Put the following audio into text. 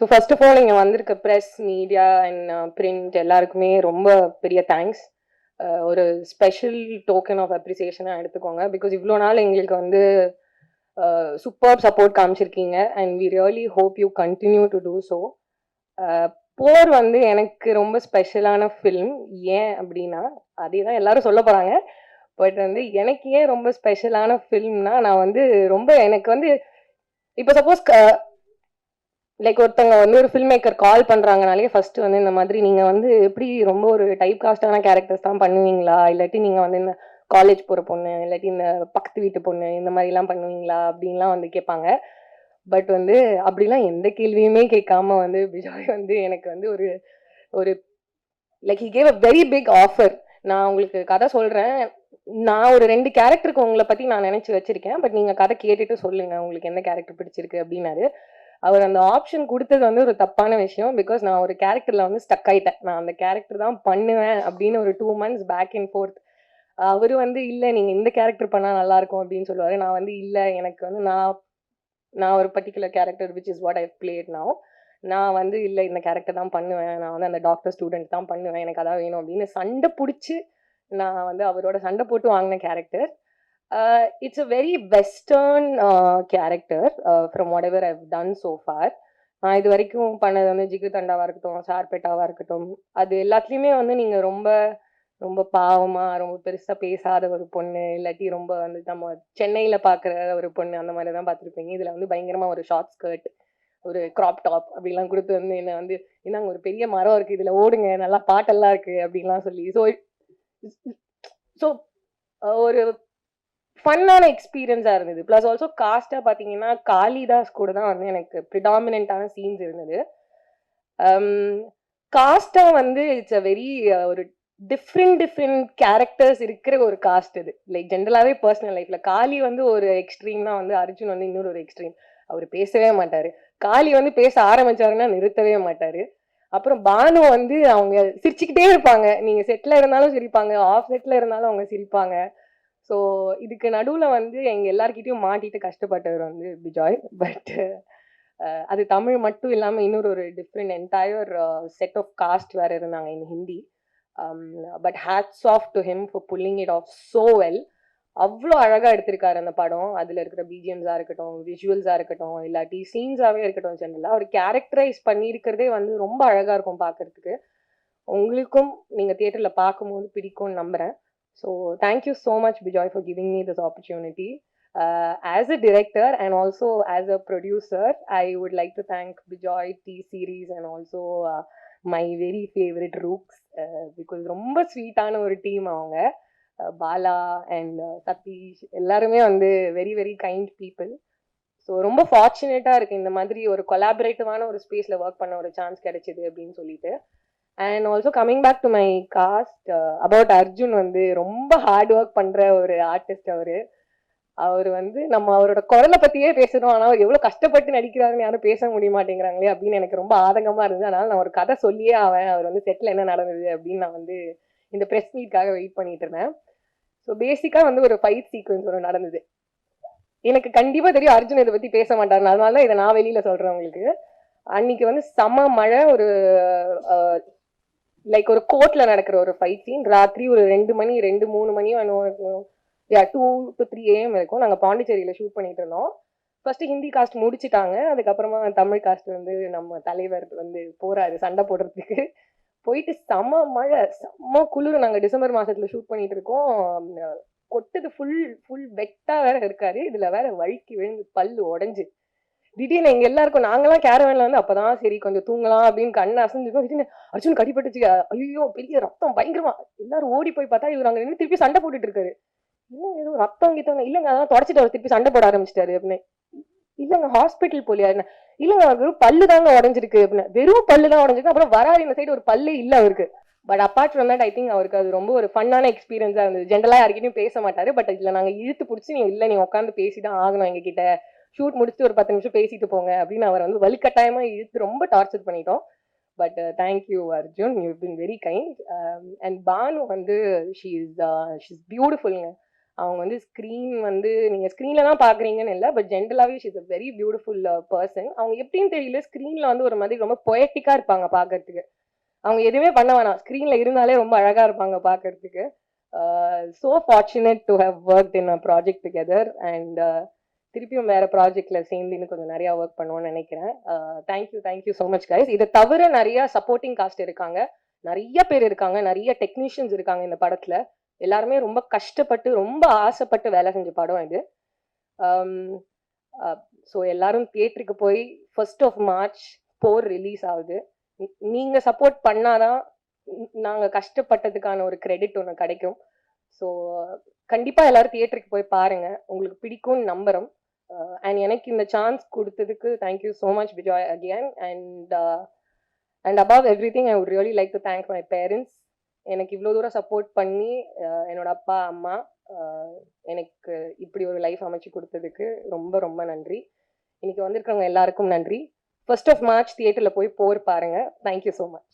So first of all இங்கே வந்திருக்க press media and print எல்லாருக்குமே ரொம்ப பெரிய தேங்க்ஸ் ஒரு ஸ்பெஷல் டோக்கன் ஆஃப் அப்ரிசியேஷனாக எடுத்துக்கோங்க. பிகாஸ் இவ்வளோ நாள் எங்களுக்கு வந்து super support காமிச்சிருக்கீங்க. And we really hope you continue to do so Por வந்து எனக்கு ரொம்ப ஸ்பெஷலான ஃபிலிம் ஏன் அப்படின்னா அதே தான் எல்லாரும் சொல்ல போகிறாங்க பட் வந்து எனக்கு ஏன் ரொம்ப ஸ்பெஷலான ஃபிலிம்னா நான் வந்து ரொம்ப எனக்கு வந்து இப்போ சப்போஸ் லைக் ஒருத்தவங்க வந்து ஒரு ஃபில்ம் மேக்கர் கால் பண்ணுறாங்கனாலே ஃபர்ஸ்ட் வந்து இந்த மாதிரி நீங்கள் வந்து எப்படி ரொம்ப ஒரு டைப் காஸ்டான கேரக்டர்ஸ் தான் பண்ணுவீங்களா? இல்லாட்டி நீங்கள் வந்து இந்த காலேஜ் போகிற பொண்ணு இல்லாட்டி இந்த பக்கத்து வீட்டு பொண்ணு இந்த மாதிரிலாம் பண்ணுவீங்களா? அப்படின்லாம் வந்து கேட்பாங்க. பட் வந்து அப்படிலாம் எந்த கேள்வியுமே கேட்காம வந்து பிஜாய் வந்து எனக்கு வந்து ஒரு ஒரு like he gave a very big offer நான் உங்களுக்கு கதை சொல்கிறேன் நான் ஒரு ரெண்டு கேரக்டருக்கு உங்களை பற்றி நான் நினச்சி வச்சிருக்கேன். பட் நீங்கள் கதை கேட்டுட்டு சொல்லுங்கள் உங்களுக்கு எந்த கேரக்டர் பிடிச்சிருக்கு அப்படின்னாரு. அவர் அந்த ஆப்ஷன் கொடுத்தது வந்து ஒரு தப்பான விஷயம். பிகாஸ் நான் ஒரு கேரக்டரில் வந்து ஸ்டக் ஆயிட்டேன். நான் அந்த கேரக்டர் தான் பண்ணுவேன் அப்படின்னு ஒரு two months back and forth அவர் வந்து இல்லை நீங்கள் இந்த கேரக்டர் பண்ணால் நல்லா இருக்கும் அப்படின்னு சொல்லுவார். நான் வந்து இல்லை எனக்கு வந்து நான் நான் ஒரு particular character which is what I played now. நான் வந்து இல்லை இந்த கேரக்டர் தான் பண்ணுவேன். நான் வந்து அந்த டாக்டர் ஸ்டூடெண்ட் தான் பண்ணுவேன். எனக்கு அதான் வேணும் அப்படின்னு சண்டை பிடிச்சி நான் வந்து அவரோட சண்டை போட்டு வாங்கின character it's a very western character from whatever I've done so far நான் இது வரைக்கும் பண்ணது வந்து ஜிகு தண்டாவாக இருக்கட்டும் சார்பேட்டாவாக இருக்கட்டும் அது எல்லாத்துலேயுமே வந்து நீங்கள் ரொம்ப ரொம்ப பாவமாக ரொம்ப பெருசாக பேசாத ஒரு பொண்ணு இல்லாட்டி ரொம்ப வந்து நம்ம சென்னையில் பார்க்குற ஒரு பொண்ணு அந்த மாதிரி தான் பார்த்துருப்பீங்க இதில் வந்து பயங்கரமாக ஒரு ஷார்ட் ஸ்கர்ட் ஒரு க்ராப் டாப் அப்படிலாம் கொடுத்து வந்து என்னை வந்து என்னங்க ஒரு பெரிய மரம் இருக்குது இதில் ஓடுங்க நல்லா பாட்டெல்லாம் இருக்குது அப்படின்லாம் சொல்லி. ஸோ ஸோ ஒரு ஃபன்னான எக்ஸ்பீரியன்ஸாக இருந்தது. ப்ளஸ் ஆல்சோ காஸ்ட்டாக பார்த்தீங்கன்னா காளிதாஸ் கூட தான் வந்து எனக்கு ப்ரிடாமினண்ட்டான சீன்ஸ் இருந்தது. காஸ்ட்டாக வந்து இட்ஸ் அ வெரி ஒரு டிஃப்ரெண்ட் டிஃப்ரெண்ட் கேரக்டர்ஸ் இருக்கிற ஒரு காஸ்ட் இது. லைக் ஜென்ரலாகவே பர்சனல் லைஃப்பில் காளி வந்து ஒரு எக்ஸ்ட்ரீம்னா வந்து அர்ஜுன் வந்து இன்னொரு ஒரு எக்ஸ்ட்ரீம் அவர் பேசவே மாட்டார். காளி வந்து பேச ஆரம்பிச்சாருன்னா நிறுத்தவே மாட்டார். அப்புறம் பானு வந்து அவங்க சிரிச்சுக்கிட்டே இருப்பாங்க. நீங்கள் செட்டில் இருந்தாலும் சிரிப்பாங்க ஆஃப் செட்டில் இருந்தாலும் அவங்க சிரிப்பாங்க. ஸோ இதுக்கு நடுவில் வந்து எங்கள் எல்லாருக்கிட்டையும் மாட்டிட்டு கஷ்டப்பட்டவர் வந்து பிஜாய். பட் அது தமிழ் மட்டும் இல்லாமல் இன்னொரு ஒரு different entire set of cast வேறு இருந்தாங்க in Hindi. But hats off to him for pulling it off so well அவ்வளோ அழகாக எடுத்திருக்காரு அந்த படம். அதில் இருக்கிற பிஜிஎம்ஸாக இருக்கட்டும் விஷுவல்ஸாக இருக்கட்டும் இல்லாட்டி சீன்ஸாகவே இருக்கட்டும் ஜென்ரலாக அவர் கேரக்டரைஸ் பண்ணியிருக்கிறதே வந்து ரொம்ப அழகாக இருக்கும் பார்க்கறதுக்கு உங்களுக்கும் நீங்கள் தியேட்டரில் பார்க்கும்போது பிடிக்கும்னு நம்புகிறேன் so thank you so much Bijoy for giving me this opportunity as a director and also as a producer I would like to thank Bijoy T Series and also my very favourite Rooks because ரொம்ப ஸ்வீட்டான ஒரு team அவங்க. Bala and Sathish எல்லாருமே வந்து very very kind people so ரொம்ப ஃபார்ச்சுனேட்டாக இருக்குது இந்த மாதிரி ஒரு கொலாபரேட்டிவான ஒரு ஸ்பேஸில் ஒர்க் பண்ண ஒரு சான்ஸ் கிடைச்சிது அப்படின்னு சொல்லிட்டு. And also coming back to my cast about Arjun வந்து ரொம்ப ஹார்ட் ஒர்க் பண்ணுற ஒரு ஆர்டிஸ்ட் அவர். அவர் வந்து நம்ம அவரோட குரலை பற்றியே பேசுறோம் ஆனால் அவர் எவ்வளோ கஷ்டப்பட்டு நடிக்கிறாருன்னு யாரும் பேச முடிய மாட்டேங்கிறாங்களே அப்படின்னு எனக்கு ரொம்ப ஆதங்கமாக இருந்தது. அதனால் நான் ஒரு கதை சொல்லியே ஆவேன். அவர் வந்து செட்டில் என்ன நடந்தது அப்படின்னு நான் வந்து இந்த ப்ரெஸ் மீட்காக வெயிட் பண்ணிட்டு இருந்தேன். ஸோ பேசிக்காக வந்து ஒரு ஃபைட் சீக்வன்ஸ் ஒன்று நடந்தது. எனக்கு கண்டிப்பாக தெரியும் அர்ஜுன் இதை பற்றி பேச மாட்டார் அதனால தான் இதை நான் வெளியில் சொல்கிறேன் உங்களுக்கு. அன்னைக்கு வந்து செம மழை ஒரு லைக் ஒரு கோர்ட்டில் நடக்கிற ஒரு ஃபைட் சீன் ராத்திரி ஒரு ரெண்டு மணி ரெண்டு மூணு மணி yeah two to three AM இருக்கும் நாங்கள் பாண்டிச்சேரியில் ஷூட் பண்ணிட்டு இருந்தோம். ஃபர்ஸ்ட் ஹிந்தி காஸ்ட் முடிச்சிட்டாங்க. அதுக்கப்புறமா தமிழ் காஸ்ட் வந்து நம்ம தலைவர் வந்து போறாரு சண்டை போடுறதுக்கு. போயிட்டு செம மழை செம்ம குளிர் நாங்கள் டிசம்பர் மாசத்துல ஷூட் பண்ணிட்டு இருக்கோம். கொட்டுது ஃபுல் ஃபுல் வெட்டா வேற இருக்காரு. இதுல வேற வழுக்கி விழுந்து பல்லு உடஞ்சு. திடீர்னு எங்க எல்லாருக்கும் நாங்களாம் கேரவன்ல வந்து அப்பதான் சரி கொஞ்சம் தூங்கலாம் அப்படின்னு கண்ணு அசைஞ்சிருக்கோம் திடீர்னு அர்ஜுன் கடிப்பட்டுச்சு ஐயோ பெரிய ரத்தம் பயங்கரமா. எல்லாரும் ஓடி போய் பார்த்தா இவர் அங்க நின்று திருப்பி சண்டை போட்டுட்டு இருக்காரு. இன்னும் ஏதோ ரத்தம் கிட்டவங்க இல்லைங்க அதான் தொடச்சிட்டு அவர் திருப்பி சண்டை போட ஆரம்பிச்சிட்டாரு அப்படின்னு. இல்லைங்க ஹாஸ்பிட்டல் போலியா என்ன? இல்லைங்க வெறும் பல்லு தாங்க உடஞ்சிருக்கு அப்படின்னு. வெறும் பல்லு தான் உடஞ்சிருக்கு. அப்புறம் வராரு இந்த சைடு ஒரு பல்லு இல்ல அவருக்கு. But apart from that I think அவருக்கு அது ரொம்ப ஒரு ஃபன்னான எக்ஸ்பீரியன்ஸாக இருந்தது. ஜென்ரலாக யாருக்கிட்டையும் பேச மாட்டாரு. பட் இதில் நாங்கள் இழுத்து பிடிச்சி நீ இல்லை நீ உட்காந்து பேசி தான் ஆகணும் எங்ககிட்ட. ஷூட் முடிச்சுட்டு ஒரு பத்து நிமிஷம் பேசிட்டு போங்க அப்படின்னு அவர் வந்து வலிக்கட்டாயமாக இழுத்து ரொம்ப டார்ச்சர் பண்ணிட்டோம். But thank you Arjun you been very kind and Bhanu வந்து ஷீ இஸ் ஷீ இஸ் பியூட்டிஃபுல்ங்க அவங்க வந்து ஸ்க்ரீன் வந்து நீங்கள் ஸ்க்ரீனில் தான் பார்க்குறீங்கன்னு இல்லை பட் ஜென்ரலாகவே she's a very beautiful person அவங்க எப்படின்னு தெரியல ஸ்க்ரீனில் வந்து ஒரு மாதிரி ரொம்ப பொயட்டிக்காக இருப்பாங்க பார்க்கறதுக்கு அவங்க எதுவுமே பண்ண வேணாம். ஸ்க்ரீனில் இருந்தாலே ரொம்ப அழகாக இருப்பாங்க பார்க்கறதுக்கு so fortunate to have work in a project together and திருப்பியும் வேற ப்ராஜெக்ட்ல சேர்ந்து இன்னும் கொஞ்சம் நிறைய ஒர்க் பண்ணுவோம்னு நினைக்கிறேன். Thank you thank you so much guys இதை தவிர நிறைய சப்போர்ட்டிங் காஸ்ட் இருக்காங்க. நிறைய பேர் இருக்காங்க. நிறைய டெக்னீஷியன்ஸ் இருக்காங்க இந்த படத்துல. எல்லாருமே ரொம்ப கஷ்டப்பட்டு ரொம்ப ஆசைப்பட்டு வேலை செஞ்ச படம் இது. ஸோ எல்லாரும் தியேட்டருக்கு போய் first of March Por release ஆகுது. நீங்க சப்போர்ட் பண்ணாதான் நாங்க கஷ்டப்பட்டதுக்கான ஒரு கிரெடிட் ஒன்று கிடைக்கும். ஸோ கண்டிப்பா எல்லாரும் தியேட்டருக்கு போய் பாருங்க. உங்களுக்கு பிடிக்கும்னு நம்புறோம். அண்ட் எனக்கு இந்த சான்ஸ் கொடுத்ததுக்கு thank you so much Bijoy again and and above everything I would really like to thank my parents எனக்கு இவ்வளோ தூரம் சப்போர்ட் பண்ணி என்னோட அப்பா அம்மா எனக்கு இப்படி ஒரு லைஃப் அமைச்சு கொடுத்ததுக்கு ரொம்ப ரொம்ப நன்றி. இன்னைக்கு வந்திருக்கிறவங்க எல்லாருக்கும் நன்றி. ஃபர்ஸ்ட் ஆஃப் மார்ச் தியேட்டரில் போய் போர் பாருங்கள் தேங்க்யூ ஸோ மச்